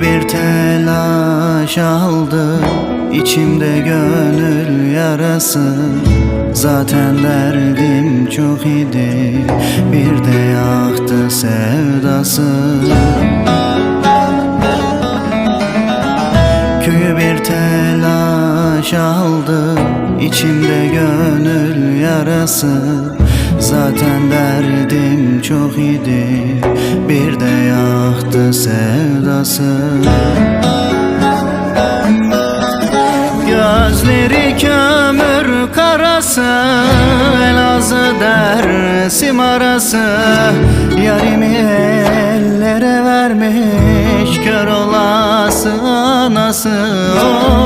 bir telaş aldı. İçimde gönül yarası. Zaten derdim çok idi. Bir de yaktı sevdası. Köyü bir telaş aldı. İçimde gönül yarası. Zaten derdim çok idi. Bir de yaktı sevdası. Gözleri kömür karası Elazığ dersim arası Yarimi ellere vermiş Kör olası anası. Oy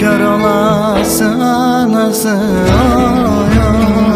Kör olası anası Oy oy oy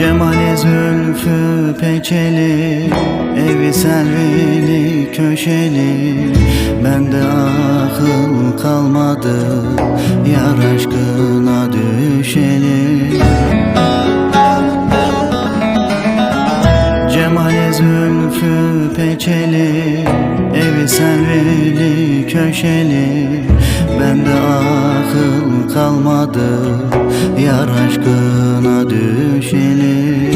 Cemali zülfü peçeli Evi selvili köşeli. Bende akıl kalmadı Yar aşkına düşeli. Cemali zülfü peçeli Evi selvili köşeli. Bende akıl kalmadı Yar aşkına düşeli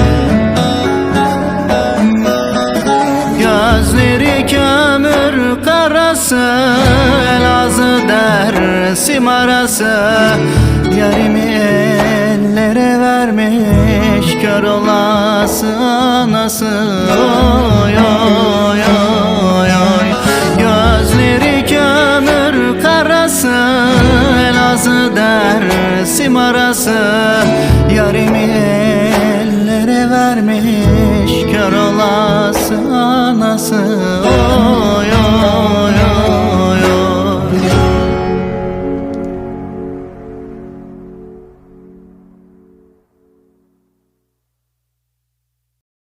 Gözleri kömür karası Elazığ dersim arası Yarimi ellere vermiş Kör olası anası Oy oy oy oy dersim arası Yarimi ellere vermiş Kör olası anası Oy